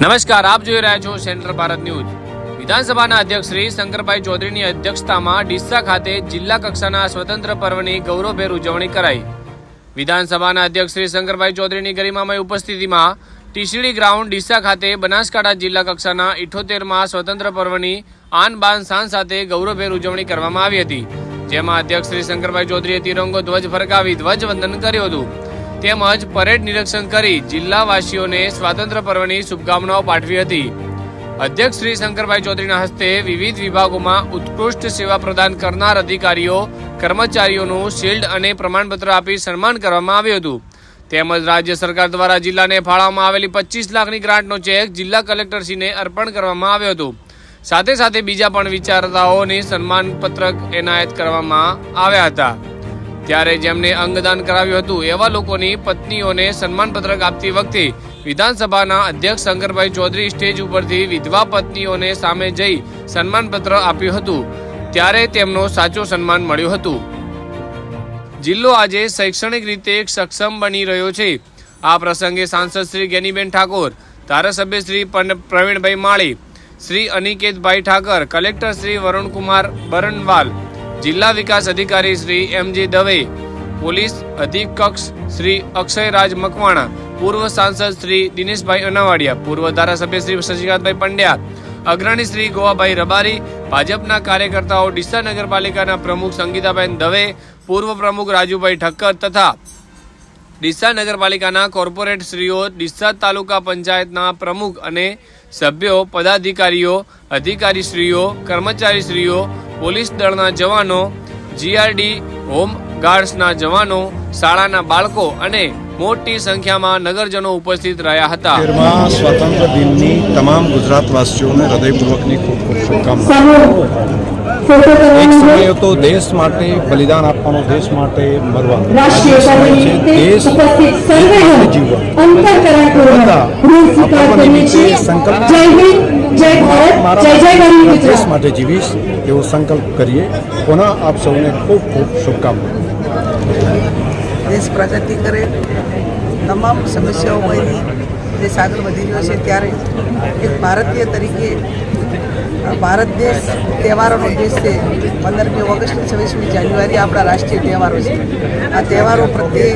નમસ્કાર, આપ જોઈ રહ્યા છો સેન્ટ્રલ ભારત ન્યૂઝ. વિધાનસભાના અધ્યક્ષ શ્રી શંકરભાઈ ચૌધરીની અધ્યક્ષતામાં ડીસા ખાતે જિલ્લા કક્ષાના સ્વતંત્ર પર્વની ગૌરવભેર ઉજવણી કરાઈ. વિધાનસભાના અધ્યક્ષ શ્રી શંકરભાઈ ચૌધરીની ગરિમામય ઉપસ્થિતિમાં ટીસીડી ગ્રાઉન્ડ ડીસા ખાતે બનાસકાંઠા જિલ્લા કક્ષાના ઇઠોતેરમાં સ્વતંત્ર પર્વની આન બાન શાન સાથે ગૌરવભેર ઉજવણી કરવામાં આવી હતી. જેમાં અધ્યક્ષ શ્રી શંકરભાઈ ચૌધરીએ તિરંગો ધ્વજ ફરકાવી ધ્વજવંદન કર્યું હતું. તેમજ પરેડ નિરીક્ષણ કરી જિલ્લાવાસીઓને સ્વાતંત્ર્ય પર્વની શુભકામનાઓ પાઠવી હતી. અધ્યક્ષ શ્રી શંકરભાઈ ચૌધરીના હસ્તે વિવિધ વિભાગોમાં ઉત્કૃષ્ટ સેવા પ્રદાન કરનાર અધિકારીઓ, કર્મચારીઓનું શિલ્ડ અને પ્રમાણપત્ર આપી સન્માન કરવામાં આવ્યું હતું. તેમજ રાજ્ય સરકાર દ્વારા જિલ્લાને ફાળવવામાં આવેલી પચીસ લાખની ગ્રાન્ટનો ચેક જિલ્લા કલેક્ટરશ્રીને અર્પણ કરવામાં આવ્યો હતો. સાથે સાથે બીજા પણ વિચારતાઓને સન્માનપત્રક એનાયત કરવામાં આવ્યા હતા. ત્યારે જેમને અંગદાન કરાવ્યું હતું, એવા લોકોની પત્નીઓને સન્માનપત્રક આપતી વખતે વિધાનસભાના અધ્યક્ષ શંકરભાઈ ચૌધરી સ્ટેજ ઉપરથી વિધવા પત્નીઓને સામે જઈ સન્માનપત્ર આપ્યું હતું. ત્યારે તેમનો સાચો સન્માન મળ્યું હતું. જિલ્લો આજે શૈક્ષણિક રીતે સક્ષમ બની રહ્યો છે. આ પ્રસંગે સાંસદ શ્રી ગેનીબેન ઠાકોર, ધારાસભ્ય શ્રી પ્રવીણભાઈ માળી, શ્રી અનિકેતભાઈ ઠાકર, કલેક્ટર શ્રી વરુણકુમાર બરનવાલ જિલ્લા વિકાસ અધિકારી શ્રી એમજી દવે, પોલીસ અધિકક્ષ શ્રી અક્ષયરાજ મકવાણા, પૂર્વ સાંસદ શ્રી દિનેશભાઈ અનાવાડિયા, પૂર્વ ધારાસભ્ય શ્રી શશિકાંતભાઈ પંડ્યા, અગ્રણી શ્રી ગોવાભાઈ રબારી, ભાજપના કાર્યકર્તાઓ ડીસા નગરપાલિકાના પ્રમુખ સંગીતાબેન દવે, પૂર્વ પ્રમુખ રાજુભાઈ ઠક્કર તથા ડીસા નગરપાલિકાના કોર્પોરેટ શ્રીઓ, ડીસા તાલુકા પંચાયતના પ્રમુખ અને સભ્યો, પદાધિકારીઓ, અધિકારીશ્રીઓ, કર્મચારીશ્રીઓ પોલીસ દળના જવાનો જીઆરડી હોમ ગાર્ડ્સના જવાનો, શાળાના બાળકો અને મોટી સંખ્યામાં નગરજનો ઉપસ્થિત રહ્યા હતા. તેરમાં સ્વાતંત્ર્ય દિનની તમામ ગુજરાતવાસીઓને હૃદયપૂર્વકની ખૂબ ખૂબ શુભકામનાઓ. એક સમય હતો દેશ માટે બલિદાન આપવાનો દેશ માટે મરવાનો. દેશ દેશ માટે જીવીશ એવો સંકલ્પ કરીએ. પુનઃ આપ સૌને ખૂબ ખૂબ શુભકામના. દેશ પ્રગતિ કરે. તમામ સમસ્યાઓમાંથી દેશ આગળ વધી રહ્યો છે ત્યારે એક ભારતીય તરીકે ભારત દેશ તહેવારોનો દેશ છે. પંદરમી ઓગસ્ટ છવ્વીસમી જાન્યુઆરી આપણા રાષ્ટ્રીય તહેવારો છે. આ તહેવારો પ્રત્યે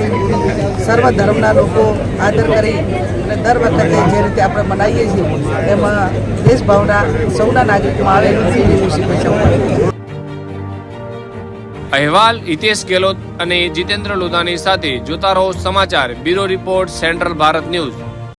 સર્વ ધર્મના લોકો આદર કરી અને દર વખતે જે રીતે આપણે મનાવીએ છીએ, એમાં દેશભાવના સૌના નાગરિકમાં આવેલી એવી અહેવાલ હિતેશ ગેહલોત અને જીતેન્દ્ર લોધાની સાથે જોતા રહો સમાચાર. Bureau report, central Bharat news.